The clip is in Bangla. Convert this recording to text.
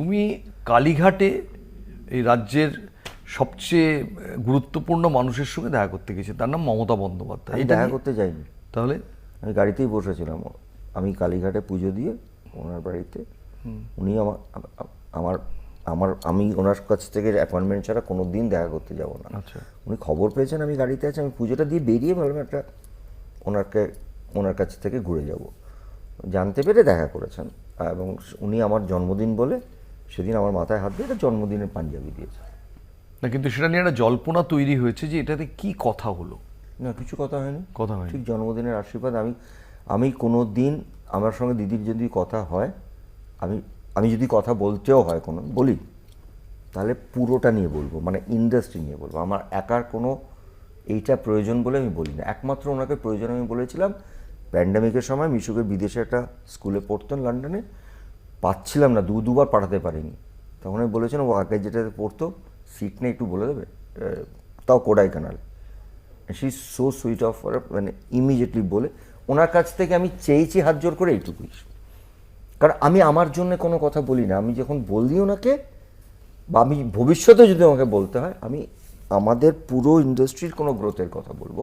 তুমি কালীঘাটে এই রাজ্যের সবচেয়ে গুরুত্বপূর্ণ মানুষের সঙ্গে দেখা করতে গেছে তার নাম মমতা বন্দ্যোপাধ্যায়। দেখা করতে যাইনি। তাহলে? আমি গাড়িতেই বসেছিলাম। আমি কালীঘাটে পুজো দিয়ে ওনার বাড়িতে। উনি আমার আমার আমার আমি ওনার কাছ থেকে অ্যাপয়েন্টমেন্ট ছাড়া কোনো দিন দেখা করতে যাব না। আচ্ছা। উনি খবর পেয়েছেন আমি গাড়িতে আছি আমি পুজোটা দিয়ে বেরিয়ে ভাবলাম একটা ওনাকে ওনার কাছ থেকে ঘুরে যাব। জানতে পেরে দেখা করেছেন। এবং উনি আমার জন্মদিন বলে সেদিন আমার মাথায় হাত দিয়ে একটা জন্মদিনের পাঞ্জাবি দিয়েছে। না কিন্তু সেটা নিয়ে একটা জল্পনা তৈরি হয়েছে যে এটাতে কি কথা হলো। না কিছু কথা হয়নি। কথা হয়নি। ঠিক জন্মদিনের আশীর্বাদ আমি আমি কোনো দিন আমার সঙ্গে দিদির যদি কথা হয় আমি আমি যদি কথা বলতেও হয় কোনো বলি তাহলে পুরোটা নিয়ে বলব মানে ইন্ডাস্ট্রি নিয়ে বলব। আমার একার কোনো এইটা প্রয়োজন বলে আমি বলি না। একমাত্র ওনাকে প্রয়োজন আমি বলেছিলাম প্যান্ডামিকের সময় মিশুকে বিদেশে একটা স্কুলে পড়তেন লন্ডনে পাচ্ছিলাম না, দু দুবার পাঠাতে পারিনি। তখন আমি বলেছিলাম, ও আগে যেটাতে পড়তো সিট নেই একটু বলে দেবে তাও Kodaikanal. She so sweet of মানে ইমিডিয়েটলি বলে, ওনার কাছ থেকে আমি চেয়েছি হাত জোর করে এইটুকুই। কারণ আমি আমার জন্য কোনো কথা বলি না, আমি যখন বলি ওনাকে, বা আমি ভবিষ্যতে যদি আমাকে বলতে হয়, আমি আমাদের পুরো ইন্ডাস্ট্রির কোনো গ্রোথের কথা বলব।